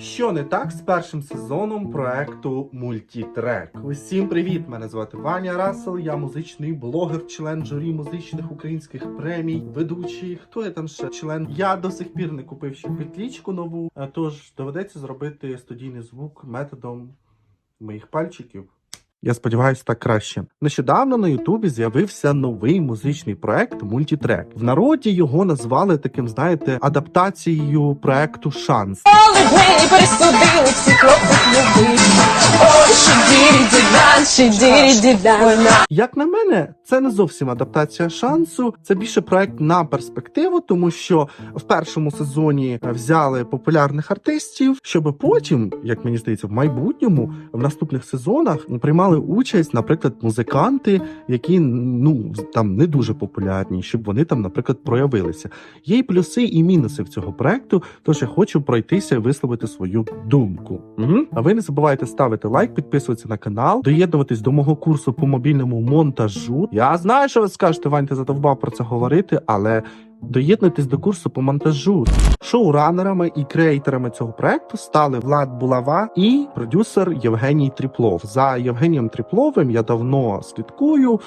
Що не так з першим сезоном проекту Мультітрек? Усім привіт! Мене звати Ваня Рассел. Я музичний блогер, член журі музичних українських премій, ведучий. Хто я там ще член? Я до сих пір не купив ще петлічку нову, тож доведеться зробити студійний звук методом моїх пальчиків. Я сподіваюся, так краще. Нещодавно на Ютубі з'явився новий музичний проект Мультітрек. В народі його назвали таким, знаєте, адаптацією проекту Шанс. Пересудили всі. Як на мене, це не зовсім адаптація шансу, це більше проект на перспективу, тому що в першому сезоні взяли популярних артистів, щоб потім, як мені здається, в майбутньому в наступних сезонах приймали участь, наприклад, музиканти, які ну там не дуже популярні, щоб вони там, наприклад, проявилися. Є і плюси, і мінуси в цього проекту. Тож я хочу пройтися і висловити свою думку. Угу. А ви не забувайте ставити лайк, підписуватися на канал, доєднуватись до мого курсу по мобільному монтажу. Я знаю, що ви скажете, Вань, ти задовбав про це говорити, але. Доєднуйтесь до курсу по монтажу. Шоуранерами і креаторами цього проекту стали Влад Булава і продюсер Євгеній Тріплов. За Євгенієм Тріпловим я давно слідкую.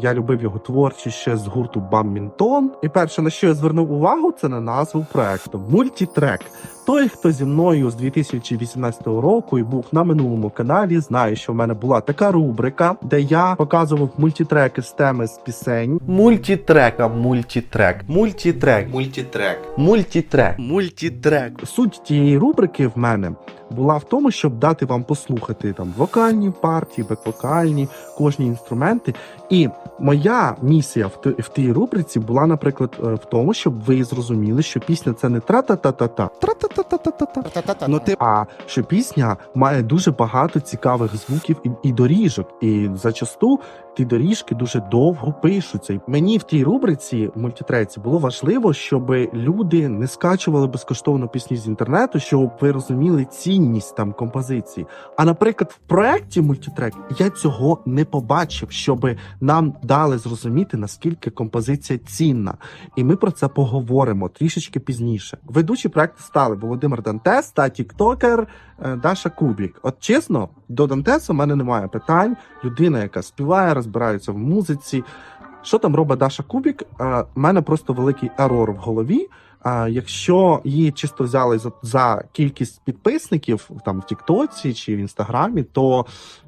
Я любив його творчість ще з гурту Баммінтон. І перше, на що я звернув увагу, це на назву проекту Мультітрек. Той, хто зі мною з 2018 року і був на минулому каналі, знає, що в мене була така рубрика, де я показував мультітреки з теми з пісень. Мультітрека, мультітрек, мультітрек, Мультитрек. мультітрек, мультітрек. Суть тієї рубрики в мене була в тому, щоб дати вам послухати там вокальні партії, бек-вокальні, кожні інструменти. І моя місія в, т- в тій рубриці була, наприклад, е, в тому, щоб ви зрозуміли, що пісня це не тра-та-та-та-та, тра-та-та-та-та-та, Ну, ти, а що пісня має дуже багато цікавих звуків і, і доріжок. І зачасту ті доріжки дуже довго пишуться. І мені в тій рубриці в мультитреці було важливо, щоб люди не скачували безкоштовно пісні з інтернету, щоб ви розуміли цінність там композиції. А наприклад, в проєкті мультитрек я цього не побачив, щоб нам дали зрозуміти наскільки композиція цінна. І ми про це поговоримо трішечки пізніше. Ведучі проекту стали Володимир Дантес та Тіктокер е, Даша Кубік. От чесно, до Дантеса в мене немає питань. Людина, яка співає, розбирається в музиці. Що там робить Даша Кубік? У мене просто великий ерор в голові. А якщо її чисто взяли за, за кількість підписників там в Тіктоці чи в Інстаграмі, то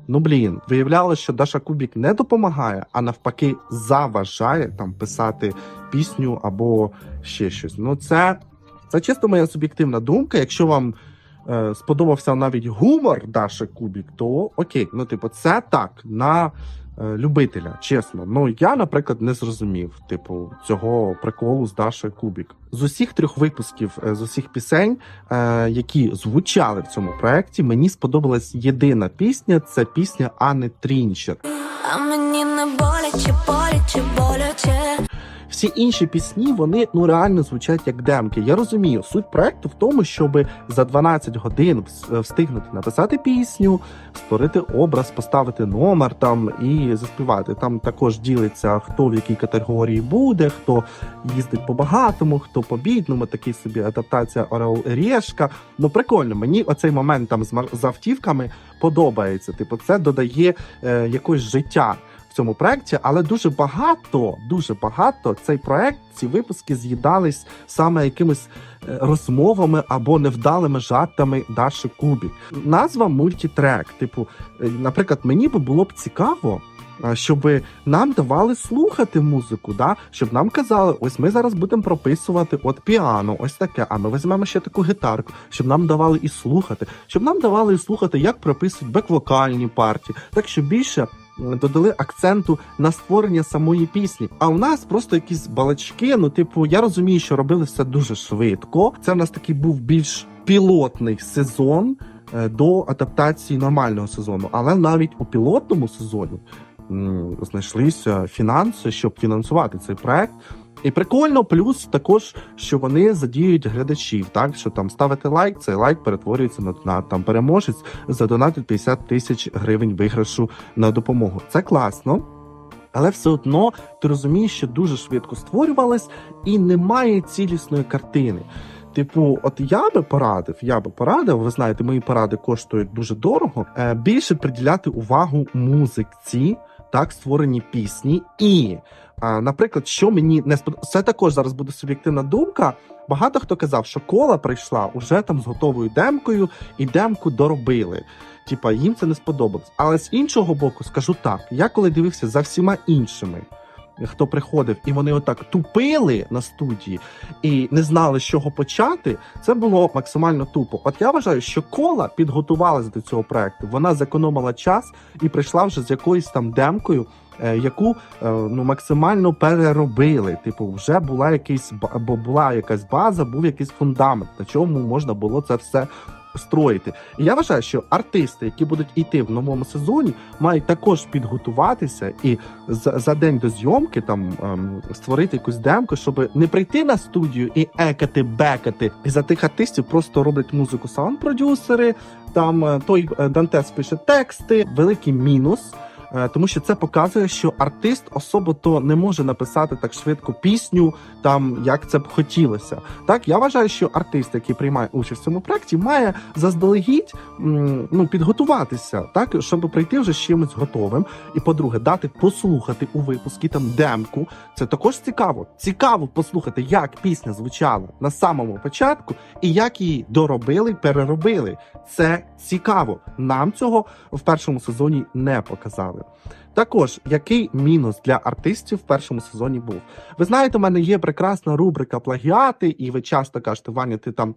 ну блін, виявлялося, що Даша Кубік не допомагає, а навпаки, заважає там писати пісню або ще щось. Ну це, це чисто моя суб'єктивна думка. Якщо вам е, сподобався навіть гумор Даші Кубік, то окей, ну типу, це так на любителя, чесно. Ну я, наприклад, не зрозумів, типу, цього приколу з Дашою Кубік. З усіх трьох випусків, е, з усіх пісень, е, які звучали в цьому проекті, мені сподобалась єдина пісня. Це пісня Анни Трінчер. А мені не боляче, боляче, боляче. Всі інші пісні вони ну реально звучать як демки. Я розумію, суть проекту в тому, щоб за 12 годин встигнути написати пісню, створити образ, поставити номер там і заспівати. Там також ділиться хто в якій категорії буде, хто їздить по багатому, хто по бідному. Такий собі адаптація Орел і Решка. Ну прикольно. Мені оцей момент там з автівками подобається. Типу, це додає е, якось життя в цьому проекті, але дуже багато, дуже багато цей проект, ці випуски з'їдались саме якимись е, розмовами або невдалими жартами Даші Кубік. Назва мультітрек. Типу, е, наприклад, мені би було б цікаво. Щоб нам давали слухати музику, да? щоб нам казали, ось ми зараз будемо прописувати от піано, ось таке. А ми візьмемо ще таку гітарку, щоб нам давали і слухати, щоб нам давали і слухати, як прописують бек-вокальні партії, так що більше додали акценту на створення самої пісні. А у нас просто якісь балачки. Ну, типу, я розумію, що робили все дуже швидко. Це в нас такий був більш пілотний сезон е, до адаптації нормального сезону. Але навіть у пілотному сезоні знайшлися фінанси, щоб фінансувати цей проект. І прикольно, плюс також, що вони задіють глядачів, так що там ставити лайк, цей лайк перетворюється на, на там переможець задонатить 50 тисяч гривень виграшу на допомогу. Це класно. Але все одно ти розумієш, що дуже швидко створювалось і немає цілісної картини. Типу, от я би порадив, я би порадив, ви знаєте, мої поради коштують дуже дорого. Е, більше приділяти увагу музиці, так, створені пісні. І, наприклад, що мені не сподобалося, це також зараз буде суб'єктивна думка. Багато хто казав, що кола прийшла уже там з готовою демкою, і демку доробили. Типа їм це не сподобалось. Але з іншого боку, скажу так: я коли дивився за всіма іншими, хто приходив, і вони отак тупили на студії і не знали, з чого почати, це було максимально тупо. От я вважаю, що кола підготувалась до цього проекту. Вона зекономила час і прийшла вже з якоюсь там демкою. е, Яку е, ну максимально переробили, типу, вже була якийсь була якась база, був якийсь фундамент, на чому можна було це все строїти. І я вважаю, що артисти, які будуть йти в новому сезоні, мають також підготуватися і за, за день до зйомки там ем, створити якусь демку, щоб не прийти на студію і екати, бекати. І за тих артистів просто роблять музику саунд-продюсери. Там е, той е, Дантес пише тексти. Великий мінус. Е, Тому що це показує, що артист особо то не може написати так швидко пісню, там як це б хотілося. Так я вважаю, що артист, який приймає участь в цьому проекті, має заздалегідь ну підготуватися, так щоб прийти вже з чимось готовим. І по-друге, дати послухати у випуску там демку. Це також цікаво. Цікаво послухати, як пісня звучала на самому початку і як її доробили, переробили. Це цікаво. Нам цього в першому сезоні не показали. Також який мінус для артистів в першому сезоні був? Ви знаєте, у мене є прекрасна рубрика плагіати, і ви часто кажете, Ваня, ти там.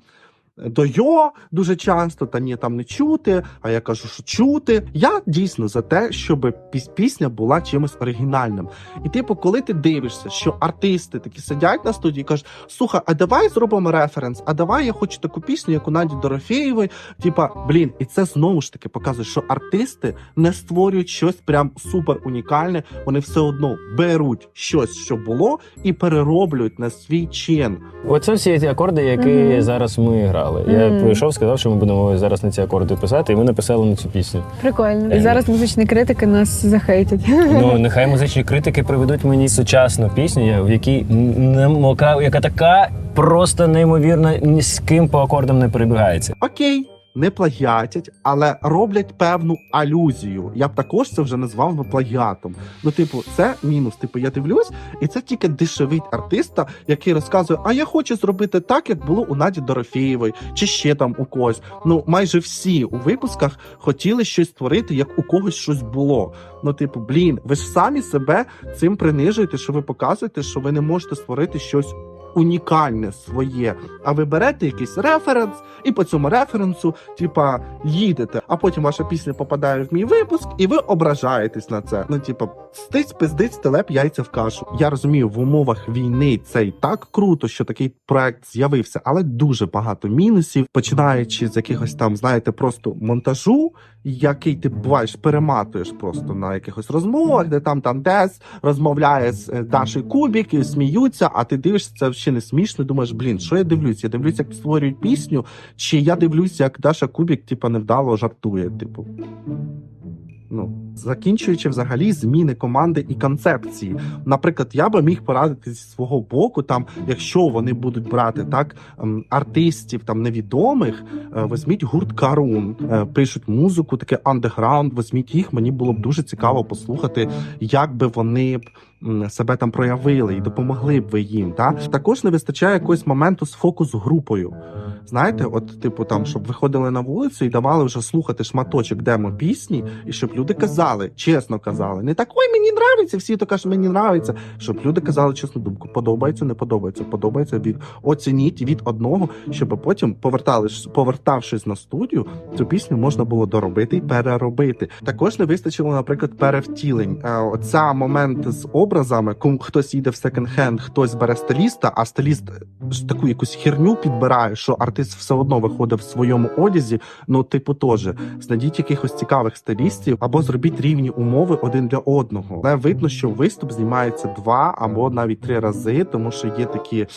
До йо дуже часто, та ні, там не чути. А я кажу, що чути. Я дійсно за те, щоб піс- пісня була чимось оригінальним. І типу, коли ти дивишся, що артисти такі сидять на студії і кажуть: слухай, а давай зробимо референс, а давай я хочу таку пісню, як у Наді Дорофєєвої. Типа, блін, і це знову ж таки показує, що артисти не створюють щось прям супер унікальне. Вони все одно беруть щось, що було, і перероблюють на свій чин. Оце всі ті акорди, які Мгм. зараз ми грали. Я Мгм. прийшов, сказав, що ми будемо зараз на ці акорди писати, і ми написали на цю пісню. Прикольно. Е. І зараз музичні критики нас захейтять. Ну нехай музичні критики приведуть мені сучасну пісню, в якій не мока, яка така просто неймовірна, ні з ким по акордам не перебігається. Окей, не плагіатять, але роблять певну алюзію. Я б також це вже назвав би плагіатом. Ну, типу, це мінус. Типу, я дивлюсь, і це тільки дешевить артиста, який розказує, а я хочу зробити так, як було у Наді Дорофєєвої, чи ще там у когось. Ну, майже всі у випусках хотіли щось створити, як у когось щось було. Ну, типу, блін, ви ж самі себе цим принижуєте, що ви показуєте, що ви не можете створити щось унікальне своє. А ви берете якийсь референс, і по цьому референсу, типа, їдете, а потім ваша пісня попадає в мій випуск, і ви ображаєтесь на це. Ну, типа, стиць, пиздиць, телеп, яйця в кашу. Я розумію, в умовах війни це і так круто, що такий проект з'явився, але дуже багато мінусів, починаючи з якихось там, знаєте, просто монтажу, який ти буваєш, перематуєш просто на якихось розмовах, де там там десь розмовляє з е, Дашою Кубік, і сміються, а ти дивишся, це ще не смішно. Думаєш, блін, що я дивлюсь? Я дивлюся, як створюють пісню, чи я дивлюся, як Даша Кубік, типа, невдало жартує. Типу. Ну, закінчуючи взагалі зміни команди і концепції. Наприклад, я би міг порадити зі свого боку, там, якщо вони будуть брати так ем, артистів там невідомих, е, візьміть гурт Карун, е, пишуть музику, таке андеграунд, візьміть їх. Мені було б дуже цікаво послухати, як би вони б себе там проявили і допомогли б ви їм. Та також не вистачає якогось моменту з фокус групою. Знаєте, от, типу, там, щоб виходили на вулицю і давали вже слухати шматочок демо пісні, і щоб люди казали, чесно казали, не так, ой, мені нравиться, всі то кажуть, мені нравиться. Щоб люди казали чесну думку, подобається, не подобається, подобається від оцініть від одного, щоб потім повертались, повертавшись на студію, цю пісню можна було доробити і переробити. Також не вистачило, наприклад, перевтілень. Е, Оця момент з образами, кому хтось їде в секонд-хенд, хтось бере стиліста, а стиліст ж таку якусь херню підбирає, що артист все одно виходить в своєму одязі. Ну, типу, теж знайдіть якихось цікавих стилістів або зробіть рівні умови один для одного. Але видно, що виступ знімається два або навіть три рази, тому що є такі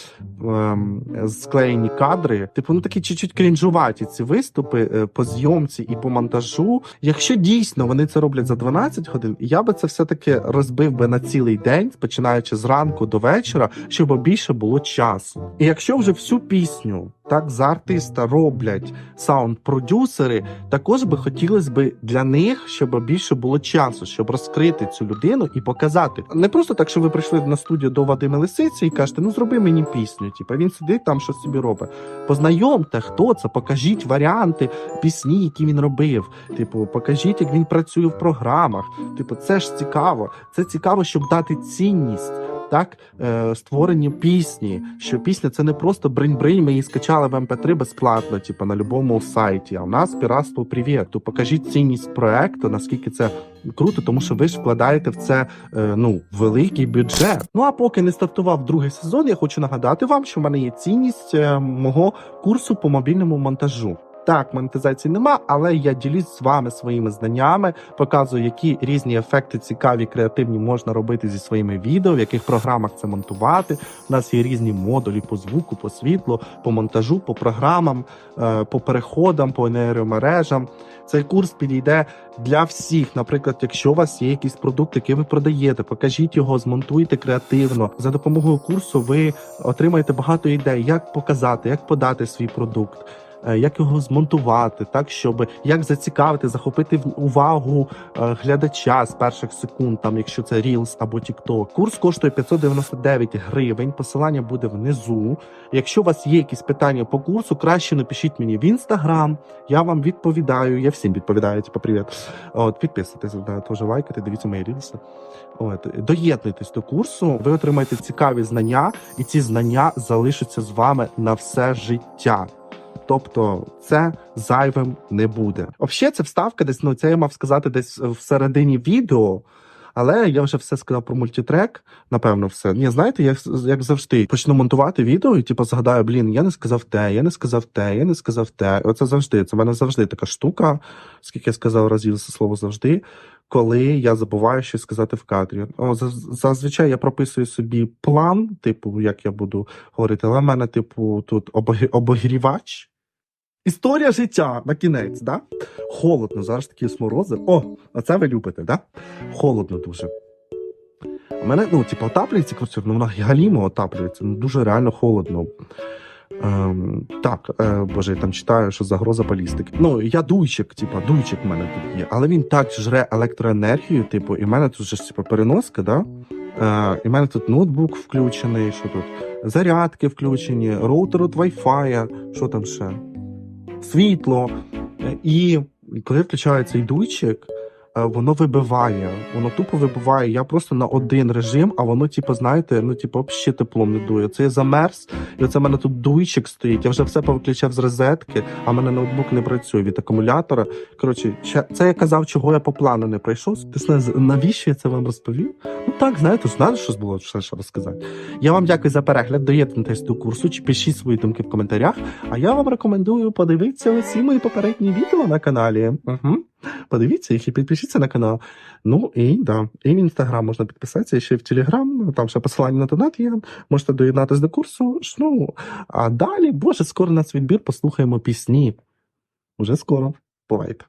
ем, склеєні кадри. Типу, ну такі чуть-чуть крінжуваті ці виступи е, по зйомці і по монтажу. Якщо дійсно вони це роблять за 12 годин, я би це все таки розбив би на цілий день, починаючи з ранку до вечора, щоб більше було часу. І якщо вже всю пісню так за артиста роблять саунд-продюсери, також би хотілося би для них, щоб більше було часу, щоб розкрити цю людину і показати. Не просто так, що ви прийшли на студію до Вадима Лисиці і кажете, ну зроби мені пісню. Типу, він сидить там, щось собі робить. Познайомте, хто це, покажіть варіанти пісні, які він робив. Типу, покажіть, як він працює в програмах. Типу, це ж цікаво. Це цікаво, щоб дати цінність. Так, е, створення пісні, що пісня це не просто бринь-бринь, ми її скачали в MP3 безплатно, типу на будь-якому сайті. А у нас піратство привіт. То покажіть цінність проекту, наскільки це круто, тому що ви ж вкладаєте в це е, ну великий бюджет. Ну а поки не стартував другий сезон, я хочу нагадати вам, що в мене є цінність е, мого курсу по мобільному монтажу. Так, монетизації нема, але я ділюсь з вами своїми знаннями, показую, які різні ефекти цікаві, креативні можна робити зі своїми відео, в яких програмах це монтувати. У нас є різні модулі по звуку, по світлу, по монтажу, по програмам, е, по переходам, по нейромережам. Цей курс підійде для всіх. Наприклад, якщо у вас є якийсь продукт, який ви продаєте, покажіть його, змонтуйте креативно. За допомогою курсу ви отримаєте багато ідей, як показати, як подати свій продукт. Е, Як його змонтувати, так щоб як зацікавити, захопити увагу е, глядача з перших секунд, там якщо це Reels або TikTok. Курс коштує 599 гривень. Посилання буде внизу. Якщо у вас є якісь питання по курсу, краще напишіть мені в інстаграм. Я вам відповідаю. Я всім відповідаю. Типу, привіт. От підписуйтесь, да, теж лайкайте, дивіться мої рілси. От доєднуйтесь до курсу. Ви отримаєте цікаві знання, і ці знання залишаться з вами на все життя. Тобто це зайвим не буде. Взагалі, це вставка десь, ну це я мав сказати десь в середині відео. Але я вже все сказав про мультитрек, напевно, все. Ні, знаєте, як, як завжди, почну монтувати відео і типу згадаю, блін, я не сказав те, я не сказав те, я не сказав те. Оце завжди. Це в мене завжди така штука, скільки я сказав разів це слово завжди, коли я забуваю щось сказати в кадрі. О, зазвичай я прописую собі план, типу, як я буду говорити, але в мене, типу, тут обог- обогрівач. Історія життя на кінець, да? Холодно, зараз такі сморози. О, а це ви любите, да? Холодно дуже. У мене, ну, типу, отаплюється квартира, ну вона галімо отаплюється, ну дуже реально холодно. Ем, так, е, боже, я там читаю, що загроза балістики. Ну, я дуйчик, типу, дуйчик в мене тут є, але він так жре електроенергію, типу, і в мене тут же ж, типу, переноска, да? Е, і в мене тут ноутбук включений, що тут? Зарядки включені, роутер від Wi-Fi, що там ще? Світло. Е, І коли включається е, воно вибиває. Воно тупо вибиває. Я просто на один режим, а воно, типу, знаєте, ну, типу, ще теплом не дує. Це я замерз, і оце в мене тут дуйчик стоїть. Я вже все повиключав з розетки, а в мене ноутбук не працює від акумулятора. Коротше, це я казав, чого я по плану не пройшов. Ти знаєш, навіщо я це вам розповів? Ну так, знаєте, знаєте, що було ще що розказати. Я вам дякую за перегляд. Доєднуйтесь до курсу, чи пишіть свої думки в коментарях. А я вам рекомендую подивитися усі мої попередні відео на каналі. Угу. Подивіться їх і підпишіться на канал. Ну і да, і в інстаграм можна підписатися, і ще в телеграм. Там ще посилання на донат є. Можете доєднатися до курсу. Ну а далі, боже, скоро нас відбір, послухаємо пісні. Уже скоро. Бувайте.